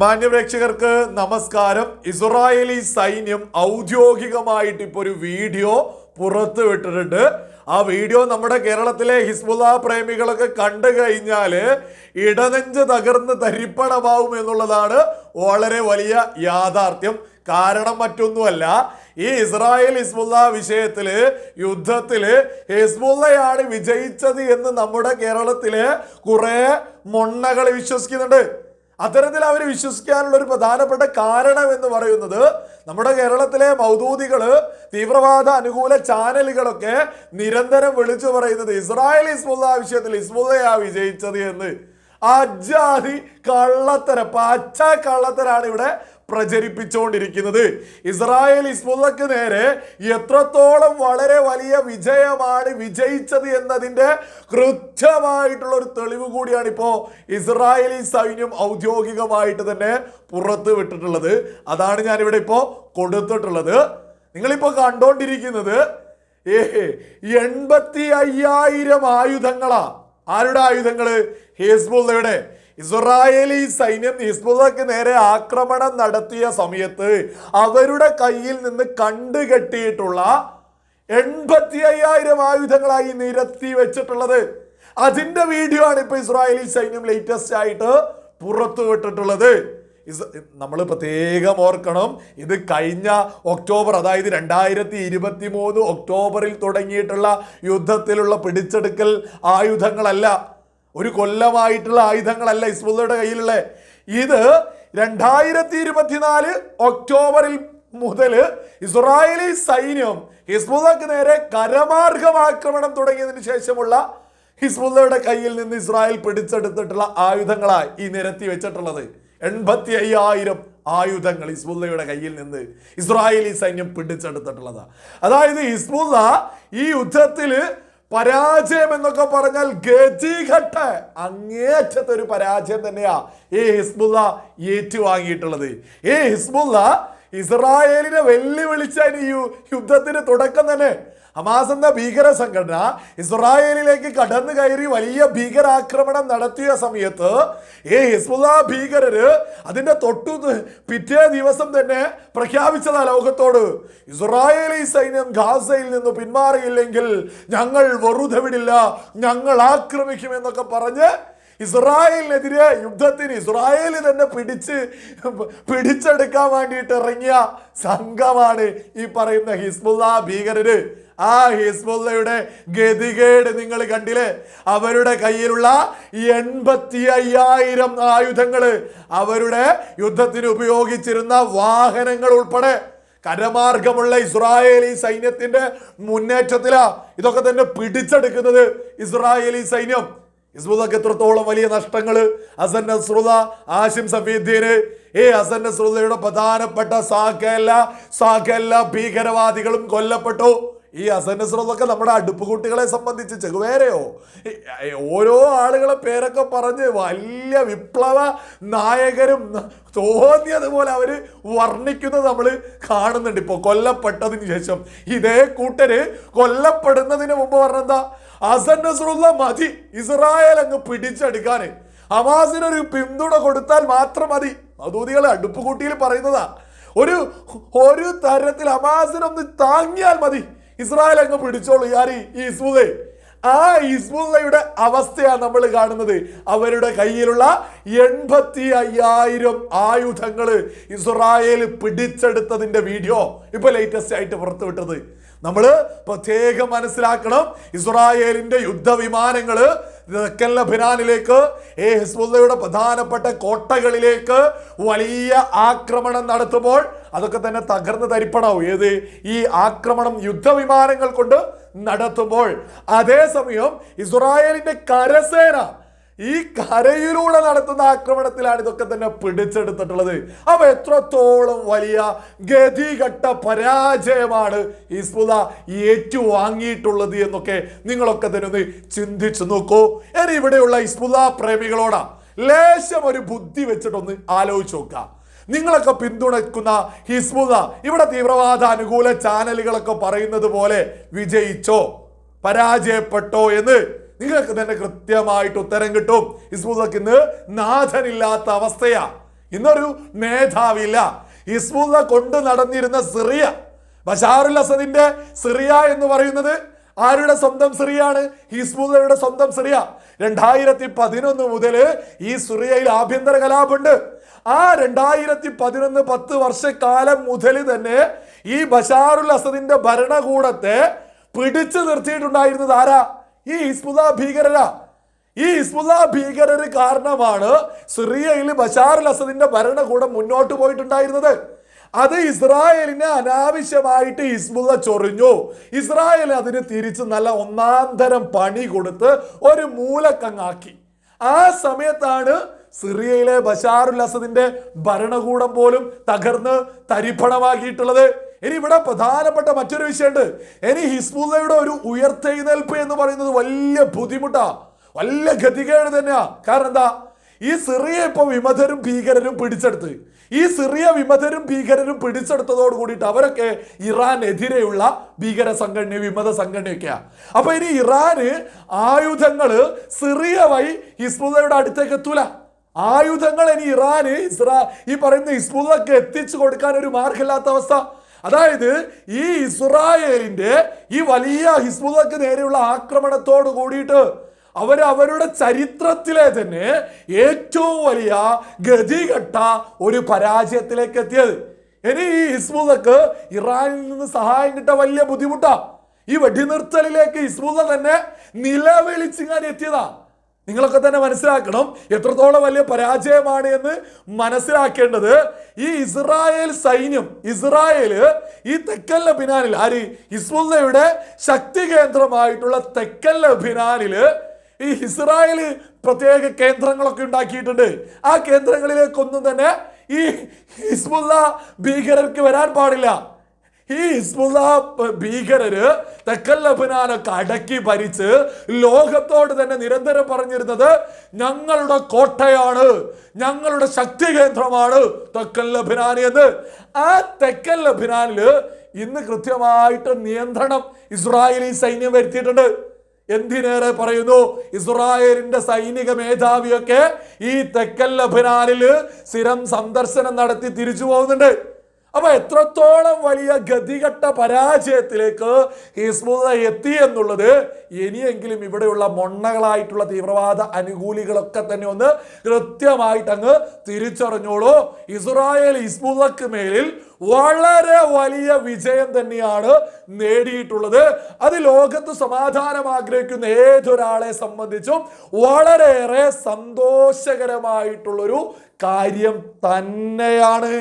മാന്യപ്രേക്ഷകർക്ക് നമസ്കാരം. ഇസ്രായേലി സൈന്യം ഔദ്യോഗികമായിട്ട് ഇപ്പോൾ ഒരു വീഡിയോ പുറത്തു വിട്ടിട്ടുണ്ട്. ആ വീഡിയോ നമ്മുടെ കേരളത്തിലെ ഹിസ്ബുല്ല പ്രേമികളൊക്കെ കണ്ടു കഴിഞ്ഞാൽ ഇടനെഞ്ച് തകർന്ന് തരിപ്പണമാവും എന്നുള്ളതാണ് വളരെ വലിയ യാഥാർത്ഥ്യം. കാരണം മറ്റൊന്നുമല്ല ഈ ഇസ്രായേൽ ഹിസ്ബുല്ല വിഷയത്തിൽ യുദ്ധത്തിൽ ഹിസ്ബുല്ലയാണ് വിജയിച്ചത് എന്ന് നമ്മുടെ കേരളത്തിലെ കുറേ മൊണ്ണകൾ വിശ്വസിക്കുന്നുണ്ട്. അത്തരത്തിൽ അവർ വിശ്വസിക്കാനുള്ള ഒരു പ്രധാനപ്പെട്ട കാരണം എന്ന് പറയുന്നത് നമ്മുടെ കേരളത്തിലെ മൗദൂദികൾ തീവ്രവാദ അനുകൂല ചാനലുകളൊക്കെ നിരന്തരം വിളിച്ചു പറയുന്നത് ഇസ്രായേൽ ഇസ്മുല്ല വിഷയത്തിൽ ഇസ്മുല്ലയാ വിജയിച്ചത് എന്ന്. അജാതി കള്ളത്തര പച്ച കള്ളത്തരാണ് ഇവിടെ പ്രചരിപ്പിച്ചുകൊണ്ടിരിക്കുന്നത്. ഇസ്രായേൽ ഇസ്മുള്ളക്ക് നേരെ എത്രത്തോളം വളരെ വലിയ വിജയമാണ് വിജയിച്ചത് എന്നതിന്റെ കൃത്യമായിട്ടുള്ള ഒരു തെളിവ് കൂടിയാണ് ഇപ്പോൾ ഇസ്രായേലി സൈന്യം ഔദ്യോഗികമായിട്ട് തന്നെ പുറത്ത് വിട്ടിട്ടുള്ളത്. അതാണ് ഞാനിവിടെ ഇപ്പോൾ കൊടുത്തിട്ടുള്ളത്. നിങ്ങളിപ്പോൾ കണ്ടോണ്ടിരിക്കുന്നത് ഏ എൺപത്തി അയ്യായിരം ആയുധങ്ങളാ. ആരുടെ ആയുധങ്ങൾ? ഹിസ്ബുള്ളയുടെ. ഇസ്രായേലി സൈന്യം ഹിസ്ബുള്ളക്ക് നേരെ ആക്രമണം നടത്തിയ സമയത്ത് അവരുടെ കയ്യിൽ നിന്ന് കണ്ടുകെട്ടിയിട്ടുള്ള എൺപത്തി അയ്യായിരം ആയുധങ്ങളായി നിരത്തി വെച്ചിട്ടുള്ളത്. അതിന്റെ വീഡിയോ ആണ് ഇപ്പൊ ഇസ്രായേലി സൈന്യം ലേറ്റസ്റ്റ് ആയിട്ട് പുറത്തുവിട്ടിട്ടുള്ളത് നമ്മൾ പ്രത്യേകം ഓർക്കണം ഇത് കഴിഞ്ഞ ഒക്ടോബർ അതായത് രണ്ടായിരത്തി ഇരുപത്തി മൂന്ന് ഒക്ടോബറിൽ തുടങ്ങിയിട്ടുള്ള യുദ്ധത്തിലുള്ള പിടിച്ചെടുക്കൽ ആയുധങ്ങളല്ല. ഒരു കൊല്ലമായിട്ടുള്ള ആയുധങ്ങളല്ല ഇസ്ബുള്ളയുടെ കയ്യിലുള്ള. ഇത് രണ്ടായിരത്തി ഇരുപത്തിനാല് ഒക്ടോബറിൽ മുതൽ ഇസ്രായേലി സൈന്യം ഹിസ്ബുള്ളക്ക് നേരെ കരമാർഗം ആക്രമണം തുടങ്ങിയതിന് ശേഷമുള്ള ഹിസ്ബുള്ളയുടെ കയ്യിൽ നിന്ന് ഇസ്രായേൽ പിടിച്ചെടുത്തിട്ടുള്ള ആയുധങ്ങളായി ഈ നിരത്തി വെച്ചിട്ടുള്ളത്. എൺപത്തി അയ്യായിരം ആയുധങ്ങൾ ഹിസ്ബുള്ളയുടെ കയ്യിൽ നിന്ന് ഇസ്രായേലി സൈന്യം പിടിച്ചെടുത്തിട്ടുള്ളതാണ് അതായത് ഹിസ്ബുള്ള ഈ യുദ്ധത്തിൽ പരാജയം എന്നൊക്കെ പറഞ്ഞാൽ ഗതിഘട്ട അങ്ങേയറ്റത്തെ ഒരു പരാജയം തന്നെയാ ഈ ഹിസ്ബുള്ള ഏറ്റുവാങ്ങിയിട്ടുള്ളത്. ഈ ഹിസ്ബുള്ള ഇസ്രായേലിനെ വെല്ലുവിളിച്ച ഈ യുദ്ധത്തിന് തുടക്കം തന്നെ. ഹമാസ് എന്ന ഭീകര സംഘടന ഇസ്രായേലിലേക്ക് കടന്നു കയറി വലിയ ഭീകരാക്രമണം നടത്തിയ സമയത്ത് ഈ ഹിസ്ബുല ഭീകരര് അതിന്റെ തൊട്ടു പിറ്റേ ദിവസം തന്നെ പ്രഖ്യാപിച്ചതാ ലോകത്തോട്. ഇസ്രായേലി സൈന്യം ഗാസയിൽ നിന്ന് പിന്മാറിയില്ലെങ്കിൽ ഞങ്ങൾ വെറുതെ വിടില്ല ഞങ്ങൾ ആക്രമിക്കുമെന്നൊക്കെ പറഞ്ഞ് ഇസ്രായേലിനെതിരെ യുദ്ധത്തിന് ഇസ്രായേൽ തന്നെ പിടിച്ച് പിടിച്ചെടുക്കാൻ വേണ്ടിയിട്ട് ഇറങ്ങിയ സംഘമാണ് ഈ പറയുന്ന ഹിസ്ബുല്ല ഭീകരര്. ആ ഹിസ്ബുല്ലയുടെ ഗതികേട് നിങ്ങൾ കണ്ടില്ലേ? അവരുടെ കയ്യിലുള്ള എൺപത്തി അയ്യായിരം ആയുധങ്ങൾ അവരുടെ യുദ്ധത്തിന് ഉപയോഗിച്ചിരുന്ന വാഹനങ്ങൾ ഉൾപ്പെടെ കരമാർഗമുള്ള ഇസ്രായേലി സൈന്യത്തിന്റെ മുന്നേറ്റത്തിലാ ഇതൊക്കെ തന്നെ പിടിച്ചെടുക്കുന്നത് ഇസ്രായേലി സൈന്യം. ഹിസ്ബുള്ളക്ക് എത്രത്തോളം വലിയ നഷ്ടങ്ങൾ ഹസൻ നസ്രുദ ആശിം സഫീദ്ദീന്. ഏ ഹസൻ നസ്രുദയുടെ പ്രധാനപ്പെട്ട സാഖല്ല സാഖല്ല ഭീകരവാദികളും കൊല്ലപ്പെട്ടു. ഈ അസൻ നസ്രുള്ളൊക്കെ നമ്മുടെ അടുപ്പ് കുട്ടികളെ സംബന്ധിച്ച് ചെകുവേരയോ? ഓരോ ആളുകളെ പേരൊക്കെ പറഞ്ഞ് വലിയ വിപ്ലവ നായകരും തോന്നിയതുപോലെ അവർ വർണിക്കുന്നത് നമ്മൾ കാണുന്നുണ്ട്. ഇപ്പോൾ കൊല്ലപ്പെട്ടതിന് ശേഷം. ഇതേ കൂട്ടര് കൊല്ലപ്പെടുന്നതിന് മുമ്പ് പറഞ്ഞെന്താ? അസൻ നസ്രുള്ള മതി ഇസ്രായേൽ അങ്ങ് പിടിച്ചെടുക്കാൻ ഹമാസിനൊരു പിന്തുണ കൊടുത്താൽ മാത്രം മതി. മതൂതികൾ അടുപ്പ് കൂട്ടിയിൽ പറയുന്നതാ. ഒരു ഒരു തരത്തിൽ ഹമാസിനൊന്ന് താങ്ങിയാൽ മതി. ഇസ്രായേൽ അങ്ങ് പിടിച്ചോളൂ ആര് ഈ ഇസ്മുദേ ആ ഇസ്മുല്ലയുടെ അവസ്ഥയാണ് നമ്മൾ കാണുന്നത്. അവരുടെ കയ്യിലുള്ള എൺപത്തി അയ്യായിരം ആയുധങ്ങൾ ഇസ്രായേൽ പിടിച്ചെടുത്തതിന്റെ വീഡിയോ ഇപ്പൊ ലേറ്റസ്റ്റ് ആയിട്ട് പുറത്തുവിട്ടത്. നമ്മൾ പ്രത്യേകം മനസ്സിലാക്കണം ഇസ്രായേലിന്റെ യുദ്ധവിമാനങ്ങൾ തെക്കൻ ലബനാനിലേക്ക് ഏ ഹിസ്ബുല്ലയുടെ പ്രധാനപ്പെട്ട കോട്ടകളിലേക്ക് വലിയ ആക്രമണം നടത്തുമ്പോൾ അതൊക്കെ തന്നെ തകർന്ന് തരിപ്പണാവും. ഏത്? ഈ ആക്രമണം യുദ്ധവിമാനങ്ങൾ കൊണ്ട് നടത്തുമ്പോൾ. അതേസമയം ഇസ്രായേലിന്റെ കരസേന ഈ കരയിലൂടെ നടത്തുന്ന ആക്രമണത്തിലാണ് ഇതൊക്കെ തന്നെ പിടിച്ചെടുത്തിട്ടുള്ളത്. അപ്പൊ എത്രത്തോളം വലിയ ഗതികെട്ട പരാജയമാണ് ഹിസ്ബുല ഏറ്റുവാങ്ങിയിട്ടുള്ളത് എന്നൊക്കെ നിങ്ങളൊക്കെ തന്നെ ഒന്ന് ചിന്തിച്ചു നോക്കൂ. ഇനി ഇവിടെയുള്ള ഹിസ്ബുല പ്രേമികളോടാ ലേശം ഒരു ബുദ്ധി വെച്ചിട്ടൊന്ന് ആലോചിച്ച് നോക്കാം നിങ്ങളൊക്കെ പിന്തുണയ്ക്കുന്ന ഹിസ്ബുദ ഇവിടെ തീവ്രവാദ അനുകൂല ചാനലുകളൊക്കെ പറയുന്നത് പോലെ വിജയിച്ചോ പരാജയപ്പെട്ടോ എന്ന് നിങ്ങൾക്ക് തന്നെ കൃത്യമായിട്ട് ഉത്തരം കിട്ടും. ഹിസ്ബുദക്ക് ഇന്ന് നാഥനില്ലാത്ത അവസ്ഥയാ. ഇന്നൊരു മേധാവില്ല ഹിസ്ബുദ കൊണ്ട് നടന്നിരുന്ന സിറിയ ബഷാറുൽ അസദിന്റെ സിറിയ എന്ന് പറയുന്നത് ആരുടെ സ്വന്തം സിറിയാണ് ഹിസ്ബുള്ളയുടെ സ്വന്തം സിറിയ. രണ്ടായിരത്തി പതിനൊന്ന് മുതൽ ഈ സിറിയയിൽ ആഭ്യന്തര കലാപുണ്ട്. ആ രണ്ടായിരത്തി പതിനൊന്ന് പത്ത് വർഷക്കാലം മുതൽ തന്നെ ഈ ബഷാറുൽ അസദിന്റെ ഭരണകൂടത്തെ പിടിച്ചു നിർത്തിയിട്ടുണ്ടായിരുന്നത് ആരാ? ഈ ഹിസ്ബുദ ഭീകരരാ. ഈ ഹിസ്ബുദ ഭീകരർ കാരണമാണ് സിറിയയിൽ ബഷാറുൽ അസദിന്റെ ഭരണകൂടം മുന്നോട്ട് പോയിട്ടുണ്ടായിരുന്നത്. അത് ഇസ്രായേലിനെ അനാവശ്യമായിട്ട് ഹിസ്ബുള്ള ചൊറിഞ്ഞു. ഇസ്രായേൽ അതിന് തിരിച്ച് നല്ല ഒന്നാം തരം പണി കൊടുത്ത് ഒരു മൂലക്കങ്ങാക്കി. ആ സമയത്താണ് സിറിയയിലെ ബഷാറുൽ അസദിന്റെ ഭരണകൂടം പോലും തകർന്ന് തരിപ്പണമാക്കിയിട്ടുള്ളത്. ഇനി ഇവിടെ പ്രധാനപ്പെട്ട മറ്റൊരു വിഷയമുണ്ട്. ഇനി ഹിസ്ബുല്ലയുടെ ഒരു ഉയർത്തെഴുന്നേൽപ്പ് എന്ന് പറയുന്നത് വലിയ ബുദ്ധിമുട്ടാ. വലിയ ഗതികേട് തന്നെയാ. കാരണം എന്താ? ഈ സിറിയ ഇപ്പൊ വിമതരും ഭീകരരും പിടിച്ചെടുത്ത്. ഈ സിറിയ വിമതരും ഭീകരരും പിടിച്ചെടുത്തതോട് കൂടിയിട്ട് അവരൊക്കെ ഇറാനെതിരെയുള്ള ഭീകര സംഘടന വിമത സംഘടനയൊക്കെയാ. അപ്പൊ ഇനി ഇറാന് ആയുധങ്ങൾ സിറിയ വഴി ഹിസ്ബുദയുടെ അടുത്തേക്ക് എത്തൂല. ആയുധങ്ങൾ ഇനി ഇറാന് ഇസ്രാ ഈ പറയുന്ന ഹിസ്ബുള്ളക്ക് എത്തിച്ചു കൊടുക്കാൻ ഒരു മാർഗമില്ലാത്ത അവസ്ഥ. അതായത് ഈ ഇസ്രായേലിന്റെ ഈ വലിയ ഹിസ്ബുദക്ക് നേരെയുള്ള ആക്രമണത്തോട് കൂടിയിട്ട് അവർ അവരുടെ ചരിത്രത്തിലെ തന്നെ ഏറ്റവും വലിയ ഗതികെട്ട ഒരു പരാജയത്തിലേക്ക് എത്തിയത്. ഇനി ഈ ഹിസ്ബുള്ളക്ക് ഇറാനിൽ നിന്ന് സഹായം കിട്ട വലിയ ബുദ്ധിമുട്ടാ. ഈ വെടിനിർത്തലിലേക്ക് ഹിസ്ബുള്ള തന്നെ നിലവിളിച്ചിങ്ങാൻ എത്തിയതാ. നിങ്ങളൊക്കെ തന്നെ മനസ്സിലാക്കണം എത്രത്തോളം വലിയ പരാജയമാണ് എന്ന് മനസ്സിലാക്കേണ്ടത് ഈ ഇസ്രായേൽ സൈന്യം ഇസ്രായേൽ ഈ തെക്കൻ ലബിനാനിൽ ആര്? ഇസ്മുദയുടെ ശക്തി കേന്ദ്രമായിട്ടുള്ള തെക്കൻ ലബിനാനിൽ ഈ ഇസ്രായേൽ പ്രത്യേക കേന്ദ്രങ്ങളൊക്കെ ഉണ്ടാക്കിയിട്ടുണ്ട്. ആ കേന്ദ്രങ്ങളിലേക്കൊന്നും തന്നെ ഈ ഹിസ്ബുല്ല ഭീകരർക്ക് വരാൻ പാടില്ല. ഈ ഹിസ്ബുല്ല ഭീകരര് തെക്കൻ ലബനാനൊക്കെ അടക്കി ഭരിച്ച് ലോകത്തോട് തന്നെ നിരന്തരം പറഞ്ഞിരുന്നത് ഞങ്ങളുടെ കോട്ടയാണ് ഞങ്ങളുടെ ശക്തി കേന്ദ്രമാണ് തെക്കൻ ലബനാൻ എന്ന്. ആ തെക്കൻ ലബനാനിൽ ഇന്ന് കൃത്യമായിട്ട് നിയന്ത്രണം ഇസ്രായേലി സൈന്യം വരുത്തിയിട്ടുണ്ട്. എന്തിനേറെ പറയുന്നു? ഇസ്രായേലിന്റെ സൈനിക മേധാവിയൊക്കെ ഈ തെക്കൽ ലബനാനിൽ സ്ഥിരം സന്ദർശനം നടത്തി തിരിച്ചു പോകുന്നുണ്ട്. അപ്പൊ എത്രത്തോളം വലിയ ഗതികെട്ട പരാജയത്തിലേക്ക് ഹിസ്ബുള്ള എത്തി എന്നുള്ളത് ഇനിയെങ്കിലും ഇവിടെയുള്ള മൊണ്ണകളായിട്ടുള്ള തീവ്രവാദ അനുകൂലികളൊക്കെ തന്നെ ഒന്ന് കൃത്യമായിട്ട് അങ്ങ് തിരിച്ചറിഞ്ഞോളൂ. ഇസ്രായേൽ ഹിസ്ബുള്ളക്ക് മേലിൽ വളരെ വലിയ വിജയം തന്നെയാണ് നേടിയിട്ടുള്ളത്. അത് ലോകത്ത് സമാധാനം ആഗ്രഹിക്കുന്ന ഏതൊരാളെ സംബന്ധിച്ചും വളരെയേറെ സന്തോഷകരമായിട്ടുള്ളൊരു കാര്യം തന്നെയാണ്.